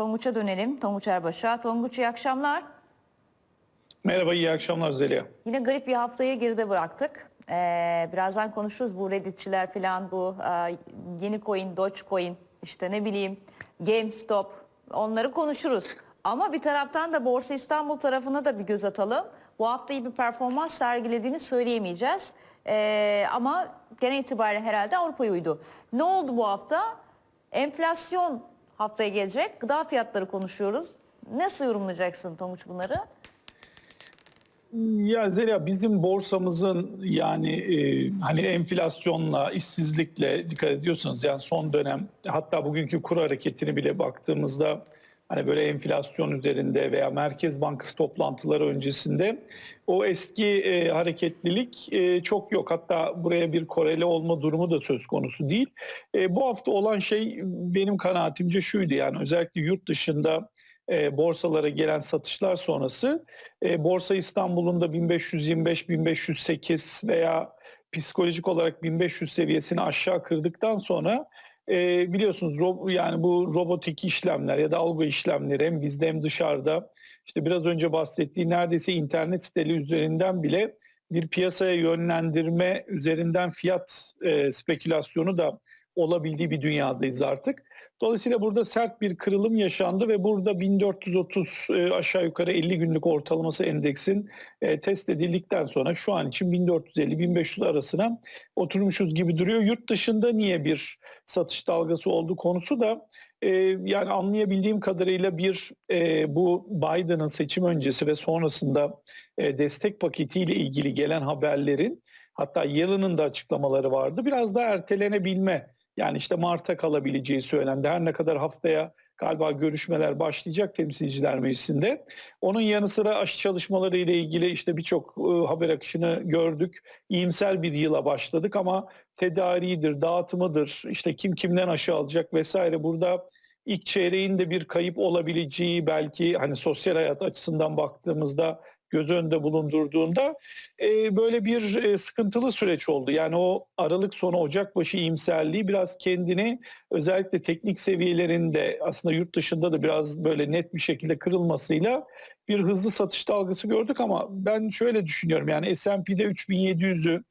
Tonguç'a dönelim. Tonguç Erbaş'a. Tonguç iyi akşamlar. Merhaba, iyi akşamlar Zeliha. Yine garip bir haftayı geride bıraktık. Ee, birazdan konuşuruz bu Redditçiler falan bu e, yeni coin, Dogecoin işte ne bileyim GameStop onları konuşuruz. Ama bir taraftan da Borsa İstanbul tarafına da bir göz atalım. Bu hafta iyi bir performans sergilediğini söyleyemeyeceğiz. Ee, ama genel itibariyle herhalde Avrupa'ya uydu. Ne oldu bu hafta? Enflasyon haftaya gelecek. Gıda fiyatları konuşuyoruz. Nasıl yorumlayacaksın Tonguç bunları? Ya Zeliha bizim borsamızın yani e, hani enflasyonla, işsizlikle dikkat ediyorsanız yani son dönem hatta bugünkü kur hareketini bile baktığımızda hani böyle enflasyon üzerinde veya Merkez Bankası toplantıları öncesinde o eski e, hareketlilik e, çok yok. Hatta buraya bir korele olma durumu da söz konusu değil. E, bu hafta olan şey benim kanaatimce şuydu yani özellikle yurt dışında e, borsalara gelen satışlar sonrası e, Borsa İstanbul'un da 1525-1508 veya psikolojik olarak 1500 seviyesini aşağı kırdıktan sonra e, biliyorsunuz ro- yani bu robotik işlemler ya da algo işlemleri hem bizde hem dışarıda işte biraz önce bahsettiği neredeyse internet siteli üzerinden bile bir piyasaya yönlendirme üzerinden fiyat e, spekülasyonu da olabildiği bir dünyadayız artık. Dolayısıyla burada sert bir kırılım yaşandı ve burada 1430 e, aşağı yukarı 50 günlük ortalaması endeksin e, test edildikten sonra şu an için 1450-1500 arasına oturmuşuz gibi duruyor. Yurt dışında niye bir satış dalgası oldu konusu da e, yani anlayabildiğim kadarıyla bir e, bu Biden'ın seçim öncesi ve sonrasında e, destek paketiyle ilgili gelen haberlerin hatta Yellen'ın da açıklamaları vardı. Biraz daha ertelenebilme yani işte Mart'a kalabileceği söylendi. Her ne kadar haftaya galiba görüşmeler başlayacak temsilciler meclisinde. Onun yanı sıra aşı çalışmaları ile ilgili işte birçok e, haber akışını gördük. İyimser bir yıla başladık ama tedariğidir, dağıtımıdır, işte kim kimden aşı alacak vesaire burada ilk çeyreğin de bir kayıp olabileceği belki hani sosyal hayat açısından baktığımızda göz önünde bulundurduğunda e, böyle bir e, sıkıntılı süreç oldu. Yani o Aralık sonu Ocak başı iyimserliği biraz kendini özellikle teknik seviyelerinde aslında yurt dışında da biraz böyle net bir şekilde kırılmasıyla bir hızlı satış dalgası gördük ama ben şöyle düşünüyorum yani S&P'de 3700'ü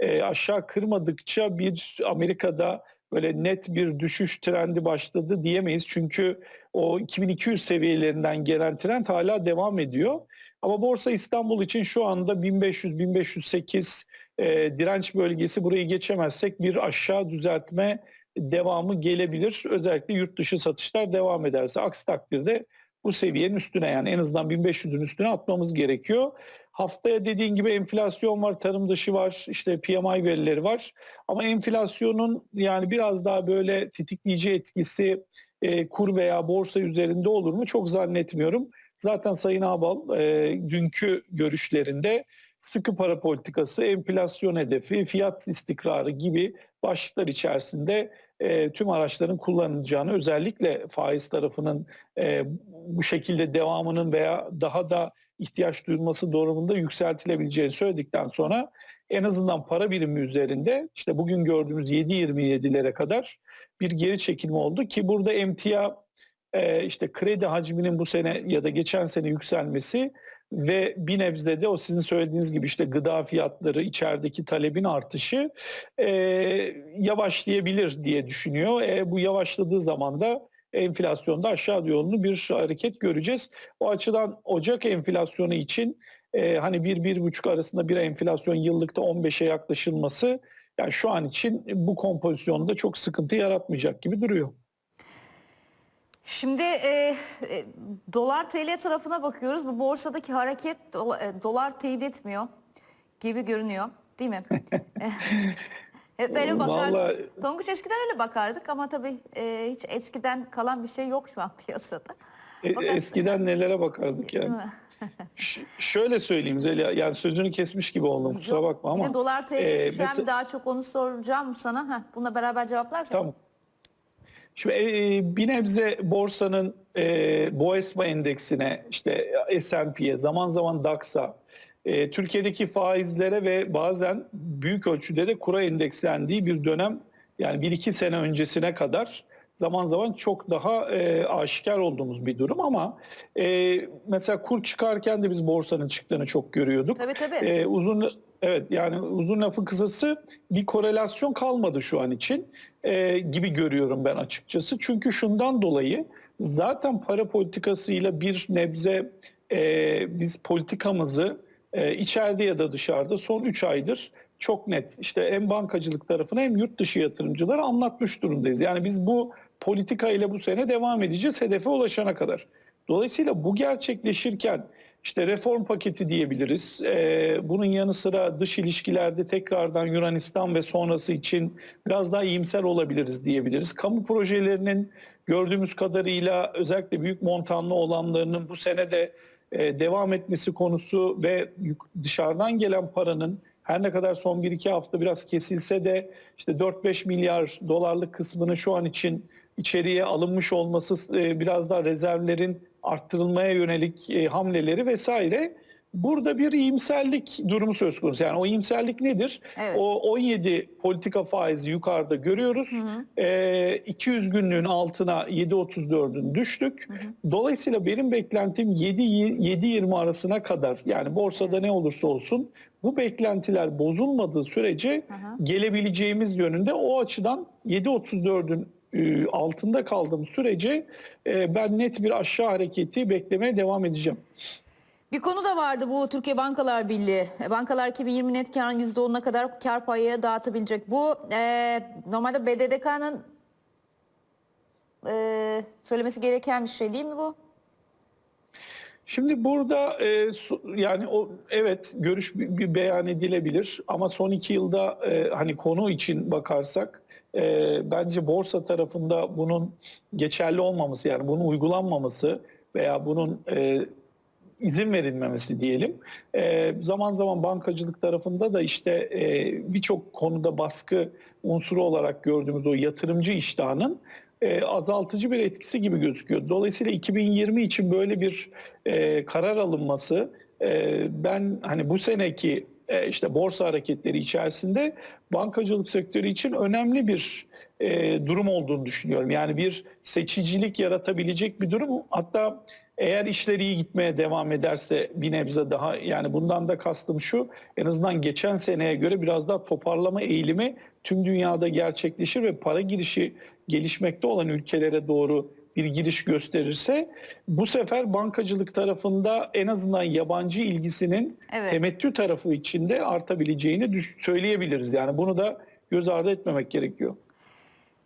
e, aşağı kırmadıkça bir Amerika'da böyle net bir düşüş trendi başladı diyemeyiz. Çünkü o 2200 seviyelerinden gelen trend hala devam ediyor. Ama Borsa İstanbul için şu anda 1500-1508 e, direnç bölgesi burayı geçemezsek bir aşağı düzeltme devamı gelebilir. Özellikle yurt dışı satışlar devam ederse. Aksi takdirde bu seviyenin üstüne yani en azından 1500'ün üstüne atmamız gerekiyor. Haftaya dediğin gibi enflasyon var, tarım dışı var, işte PMI verileri var. Ama enflasyonun yani biraz daha böyle tetikleyici etkisi e, kur veya borsa üzerinde olur mu çok zannetmiyorum. Zaten Sayın Ağbal e, dünkü görüşlerinde sıkı para politikası, enflasyon hedefi, fiyat istikrarı gibi başlıklar içerisinde e, tüm araçların kullanılacağını özellikle faiz tarafının e, bu şekilde devamının veya daha da ihtiyaç duyulması durumunda yükseltilebileceğini söyledikten sonra en azından para birimi üzerinde işte bugün gördüğümüz 7.27'lere kadar bir geri çekilme oldu ki burada emtia e, işte kredi hacminin bu sene ya da geçen sene yükselmesi ve bir nebze de o sizin söylediğiniz gibi işte gıda fiyatları içerideki talebin artışı e, yavaşlayabilir diye düşünüyor. E, bu yavaşladığı zaman da enflasyonda aşağı yolunu bir hareket göreceğiz. O açıdan Ocak enflasyonu için e, hani bir bir buçuk arasında bir enflasyon yıllıkta 15'e yaklaşılması yani şu an için bu kompozisyonda çok sıkıntı yaratmayacak gibi duruyor. Şimdi e, e, dolar TL tarafına bakıyoruz. Bu borsadaki hareket dola- e, dolar teyit etmiyor gibi görünüyor. Değil mi? Hep böyle bakardık. Vallahi- Tonguç eskiden öyle bakardık ama tabii e, hiç eskiden kalan bir şey yok şu an piyasada. E, Fakat- Eskiden nelere bakardık yani. şöyle söyleyeyim Zeliha, yani sözünü kesmiş gibi oldum kusura bakma ama. dolar TL e, mesela- daha çok onu soracağım sana. Heh, bununla beraber cevaplarsan. Tamam. Şimdi e, bir nebze borsanın e, BOESMA endeksine, işte S&P'ye, zaman zaman DAX'a, e, Türkiye'deki faizlere ve bazen büyük ölçüde de kura endekslendiği bir dönem yani bir iki sene öncesine kadar zaman zaman çok daha e, aşikar olduğumuz bir durum ama e, mesela kur çıkarken de biz borsanın çıktığını çok görüyorduk. Tabii tabii. Ee, uzun evet yani uzun lafı kısası bir korelasyon kalmadı şu an için Ee, gibi görüyorum ben açıkçası. Çünkü şundan dolayı zaten para politikasıyla bir nebze e, biz politikamızı e, içeride ya da dışarıda son 3 aydır çok net işte hem bankacılık tarafına hem yurt dışı yatırımcılara anlatmış durumdayız. Yani biz bu politika ile bu sene devam edeceğiz hedefe ulaşana kadar. Dolayısıyla bu gerçekleşirken işte reform paketi diyebiliriz. Ee, bunun yanı sıra dış ilişkilerde tekrardan Yunanistan ve sonrası için biraz daha iyimser olabiliriz diyebiliriz. Kamu projelerinin gördüğümüz kadarıyla özellikle büyük montanlı olanlarının bu sene de e, devam etmesi konusu ve dışarıdan gelen paranın her ne kadar son 1-2 hafta biraz kesilse de işte 4-5 milyar dolarlık kısmını şu an için içeriye alınmış olması e, biraz daha rezervlerin arttırılmaya yönelik e, hamleleri vesaire burada bir iyimserlik durumu söz konusu. Yani o iyimserlik nedir? Evet. O 17 politika faizi yukarıda görüyoruz. Hı hı. E, 200 günlüğün altına 7.34'ün düştük. Hı hı. Dolayısıyla benim beklentim 7 7.20 arasına kadar yani borsada ne olursa olsun bu beklentiler bozulmadığı sürece Hı hı. gelebileceğimiz yönünde o açıdan 7.34'ün e, altında kaldığım sürece e, ben net bir aşağı hareketi beklemeye devam edeceğim. Bir konu da vardı bu Türkiye Bankalar Birliği. E, Bankalar 2020 net karın %10'una kadar kar payı dağıtabilecek. Bu e, normalde BDDK'nın e, söylemesi gereken bir şey değil mi bu? Şimdi burada e, yani o evet görüş bir, bir beyan edilebilir ama son iki yılda e, hani konu için bakarsak e, bence borsa tarafında bunun geçerli olmaması yani bunun uygulanmaması veya bunun e, izin verilmemesi diyelim. E, zaman zaman bankacılık tarafında da işte e, birçok konuda baskı unsuru olarak gördüğümüz o yatırımcı iştahının e, azaltıcı bir etkisi gibi gözüküyor. Dolayısıyla 2020 için böyle bir e, karar alınması e, ben hani bu seneki e, işte borsa hareketleri içerisinde bankacılık sektörü için önemli bir e, durum olduğunu düşünüyorum. Yani bir seçicilik yaratabilecek bir durum. Hatta eğer işler iyi gitmeye devam ederse bir nebze daha yani bundan da kastım şu en azından geçen seneye göre biraz daha toparlama eğilimi tüm dünyada gerçekleşir ve para girişi gelişmekte olan ülkelere doğru bir giriş gösterirse bu sefer bankacılık tarafında en azından yabancı ilgisinin Evet. temettü tarafı içinde artabileceğini söyleyebiliriz. Yani bunu da göz ardı etmemek gerekiyor.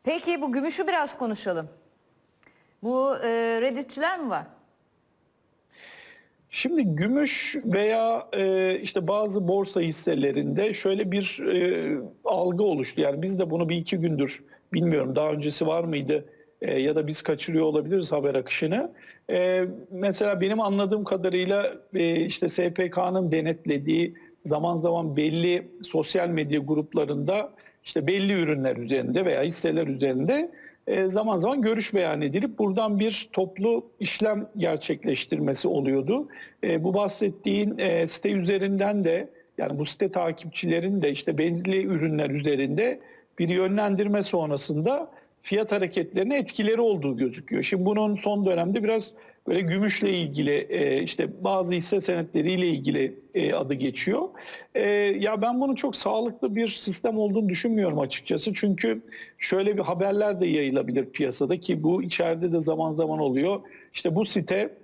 Peki bu gümüşü biraz konuşalım. Bu e, redditçiler mi var? Şimdi gümüş veya e, işte bazı borsa hisselerinde şöyle bir e, algı oluştu. Yani biz de bunu bir iki gündür bilmiyorum daha öncesi var mıydı e, ya da biz kaçırıyor olabiliriz haber akışını. E, mesela benim anladığım kadarıyla e, işte SPK'nın denetlediği zaman zaman belli sosyal medya gruplarında işte belli ürünler üzerinde veya hisseler üzerinde e, zaman zaman görüş beyan edilip buradan bir toplu işlem gerçekleştirmesi oluyordu. E, bu bahsettiğin e, site üzerinden de yani bu site takipçilerin de işte belli ürünler üzerinde bir yönlendirme sonrasında fiyat hareketlerine etkileri olduğu gözüküyor. Şimdi bunun son dönemde biraz böyle gümüşle ilgili e, işte bazı hisse senetleriyle ilgili e, adı geçiyor. E, ya ben bunun çok sağlıklı bir sistem olduğunu düşünmüyorum açıkçası. Çünkü şöyle bir haberler de yayılabilir piyasada ki bu içeride de zaman zaman oluyor. İşte bu site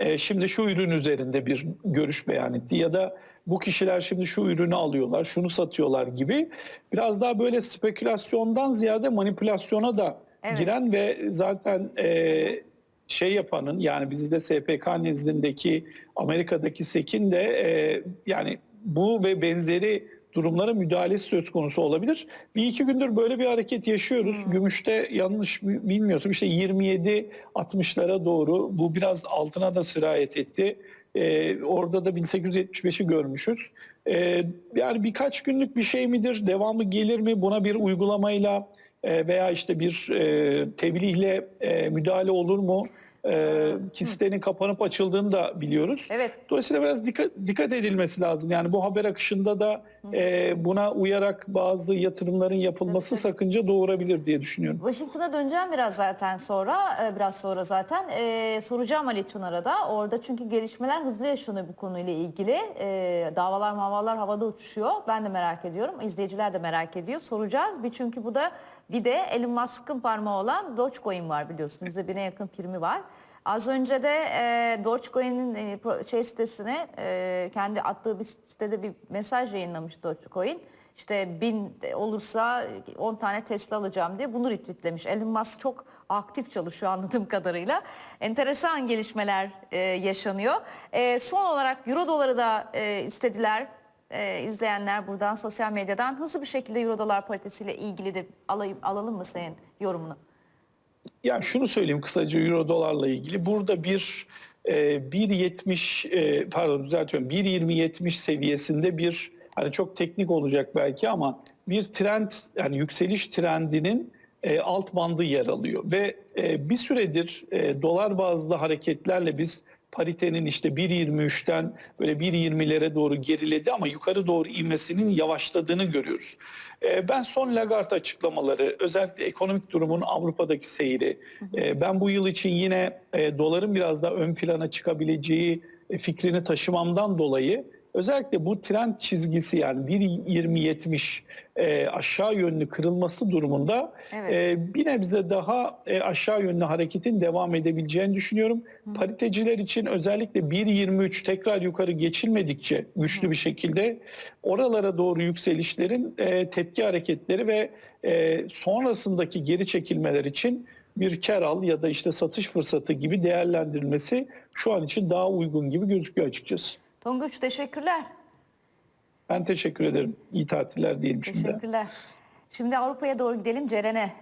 e, şimdi şu ürün üzerinde bir görüş beyan etti ya da bu kişiler şimdi şu ürünü alıyorlar, şunu satıyorlar gibi biraz daha böyle spekülasyondan ziyade manipülasyona da Evet. giren ve zaten e, şey yapanın yani bizde SPK nezdindeki Amerika'daki SEK'in de e, yani bu ve benzeri durumlara müdahalesi söz konusu olabilir. Bir iki gündür böyle bir hareket yaşıyoruz. Gümüşte yanlış bi- bilmiyorsam işte 27-60'lara doğru bu biraz altına da sirayet etti. Ee, orada da 1875'i görmüşüz. Ee, yani birkaç günlük bir şey midir? Devamı gelir mi? Buna bir uygulamayla e, veya işte bir e, tebliğle e, müdahale olur mu? e, kislerin kapanıp açıldığını da biliyoruz. Evet. Dolayısıyla biraz dikkat, dikkat edilmesi lazım. Yani bu haber akışında da e, buna uyarak bazı yatırımların yapılması sakınca doğurabilir diye düşünüyorum. Washington'a döneceğim biraz zaten sonra, e, biraz sonra zaten. E, soracağım Ali Çınar'a da. Orada çünkü gelişmeler hızlı yaşanıyor bu konuyla ilgili. E, davalar mavalar havada uçuşuyor. Ben de merak ediyorum. İzleyiciler de merak ediyor. Soracağız. Bir çünkü bu da bir de Elon Musk'ın parmağı olan Dogecoin var biliyorsunuz. Bizde bine yakın primi var. Az önce de e, Dogecoin'in e, şey sitesine e, kendi attığı bir sitede bir mesaj yayınlamış Dogecoin. İşte bin olursa 10 tane Tesla alacağım diye bunu retweetlemiş. Elon Musk çok aktif çalışıyor anladığım kadarıyla. Enteresan gelişmeler e, yaşanıyor. E, son olarak Euro doları da e, istediler. E, izleyenler buradan sosyal medyadan hızlı bir şekilde Euro dolar paritesiyle ilgili de alayım, alalım mı senin yorumunu? Ya şunu söyleyeyim kısaca euro dolarla ilgili. Burada bir e, 1.70 e, pardon düzeltiyorum 1.20-70 seviyesinde bir hani çok teknik olacak belki ama bir trend yani yükseliş trendinin e, alt bandı yer alıyor ve e, bir süredir e, dolar bazlı hareketlerle biz paritenin işte 1.23'ten böyle 1.20'lere doğru geriledi ama yukarı doğru inmesinin yavaşladığını görüyoruz. E, Ben son Lagarde açıklamaları, özellikle ekonomik durumun Avrupa'daki seyri, e, ben bu yıl için yine e, doların biraz daha ön plana çıkabileceği e, fikrini taşımamdan dolayı özellikle bu trend çizgisi yani 1.20-70 e, aşağı yönlü kırılması durumunda Evet. e, bir nebze daha e, aşağı yönlü hareketin devam edebileceğini düşünüyorum. Pariteciler için özellikle 1.23 tekrar yukarı geçilmedikçe güçlü bir şekilde oralara doğru yükselişlerin e, tepki hareketleri ve e, sonrasındaki geri çekilmeler için bir kar al ya da işte satış fırsatı gibi değerlendirilmesi şu an için daha uygun gibi gözüküyor açıkçası. Tonguç teşekkürler. Ben teşekkür ederim. İyi tatiller diyelim şimdi. Teşekkürler. Şimdi Avrupa'ya doğru gidelim Ceren'e.